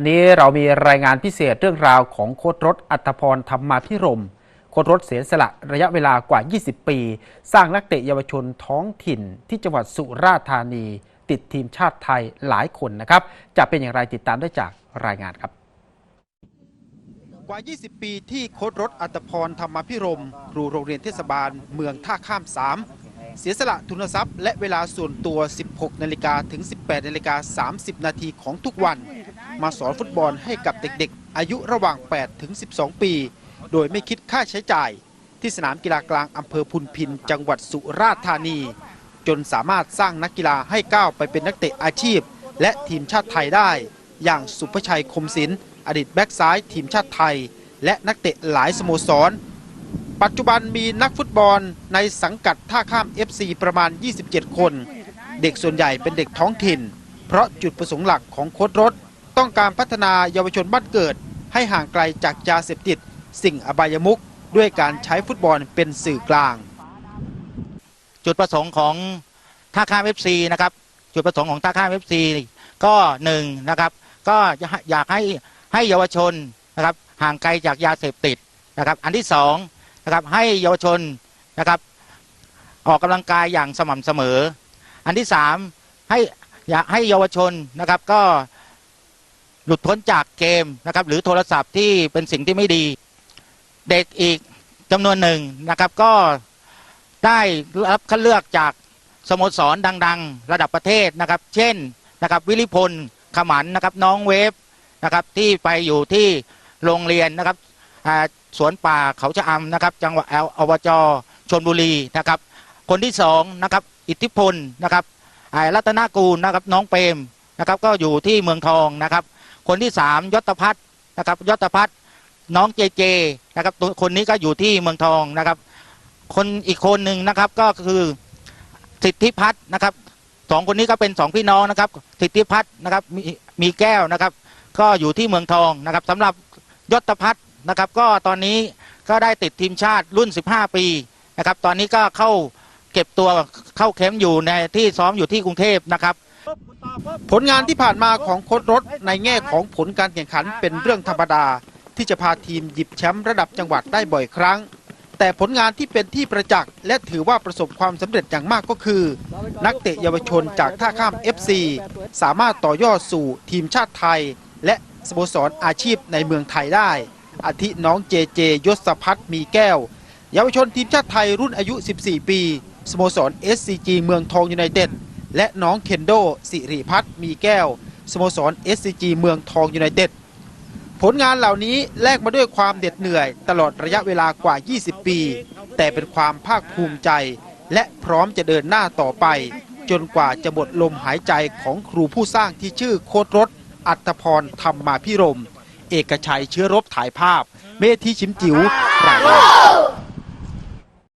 วันนี้เรามีรายงานพิเศษเรื่องราวของโค้ดรถอัตพรธรรมาพิรมโค้ดรถเสียสละระยะเวลากว่า 20 ปี สร้างนักเตะเยาวชนท้องถิ่นที่จังหวัดสุราษฎร์ธานี ติดทีมชาติไทยหลายคนนะครับ จะเป็นอย่างไรติดตามได้จากรายงานครับกว่า 20 ปีที่โค้ดรถอัตพรธรรมพิรมครูโรงเรียนเทศบาลเมืองท่าข้าม 3 เสียสละทุนทรัพย์ และเวลาส่วนตัว 16 นาฬิกาถึง 18 นาฬิกา 30 นาทีของทุกวัน มาสอนฟุตบอลให้กับเด็กๆ อายุระหว่าง 8 ถึง 12 ปี โดยไม่คิดค่าใช้จ่าย ที่สนามกีฬากลางอำเภอพุนพิน จังหวัดสุราษฎร์ธานี จนสามารถสร้างนักกีฬาให้ก้าวไปเป็นนักเตะอาชีพ และทีมชาติไทยได้ อย่างสุภชัยคมศิลป์อดีตแบ็กซ้ายทีมชาติไทย และนักเตะหลายสโมสร ปัจจุบันมีนักฟุตบอลในสังกัดท่าข้าม FC ประมาณ 27 คน เด็กส่วนใหญ่เป็นเด็กท้องถิ่น เพราะจุดประสงค์หลักของโค้ดรถ ต้องการพัฒนาเยาวชนบ้านเกิด ให้ห่างไกลจากยาเสพติด สิ่งอบายมุขด้วยการใช้ฟุตบอลเป็นสื่อกลาง จุดประสงค์ของท่าข้ามเอฟซีนะครับจุดประสงค์ของท่าข้ามเอฟซีก็หนึ่งนะครับก็อยากให้ให้เยาวชนนะครับห่างไกลจากยาเสพติดนะครับอันที่สองนะครับให้เยาวชนนะครับออกกำลังกายอย่างสม่ำเสมอ อันที่สามให้อยากให้เยาวชนนะครับก็ หลุดพ้นจากเกมนะครับ หรือโทรศัพท์ที่เป็นสิ่งที่ไม่ดี เด็กอีกจำนวนหนึ่งนะครับ ก็ได้รับคัดเลือกจากสโมสรดัง ๆ ระดับประเทศนะครับ เช่นนะครับวิริพลขมันนะครับน้องเวฟนะครับที่ไปอยู่ที่โรงเรียนนะครับสวนป่าเขาชะอำนะครับ จังหวัดออบจชนบุรีนะครับ คนที่สองนะครับอิทธิพลนะครับอ่ารัตนากูลนะครับน้องเปรมนะครับก็อยู่ที่เมืองทองนะครับ คนที่สามยศพัฒน์นะครับยศพัฒน์น้องเจเจนะครับตัวคนนี้ก็อยู่ที่เมืองทองนะครับ คนอีกคนหนึ่งนะครับก็คือสิทธิพัฒน์นะครับสองคนนี้ก็เป็นสองพี่น้องนะครับ สิทธิพัฒน์นะครับมีมีแก้วนะครับ ก็อยู่ที่เมืองทองนะครับสำหรับยศพัฒน์นะครับ ก็ตอนนี้ก็ได้ติดทีมชาติรุ่น 15 ปีนะครับ ตอนนี้ก็เข้าเก็บตัวเข้าแคมป์อยู่ในที่ซ้อมอยู่ที่กรุงเทพนะครับ ผลงานที่ผ่านมาของโค้ดรถในแง่ของผลการแข่งขันเป็นเรื่องธรรมดา ที่จะพาทีมหยิบแชมป์ระดับจังหวัดได้บ่อยครั้ง แต่ผลงานที่เป็นที่ประจักษ์และถือว่าประสบความสำเร็จอย่างมากก็คือ นักเตะเยาวชนจากท่าข้าม FC สามารถต่อยอดสู่ทีมชาติไทย และสโมสรอาชีพในเมืองไทยได้ อาทิน้องเจเจยศพัฒน์มีแก้ว เยาวชนทีมชาติไทยรุ่นอายุ 14 ปีสโมสร SCG เมืองทองยูไนเต็ด และน้องเคนโดสิริพัฒน์มีแก้วสโมสร SCG เมืองทองยูไนเต็ดผลงานเหล่านี้แลกมาด้วยความเด็ดเหนื่อย ตลอดระยะเวลากว่า 20 ปี แต่เป็นความภาคภูมิใจ และพร้อมจะเดินหน้าต่อไป จนกว่าจะหมดลมหายใจของครูผู้สร้างที่ชื่อโคตรรถ อัตพรธรรมมาพิรม เอกชัยเชื้อรบถ่ายภาพ เมธีชิมจิ๋วรายงาน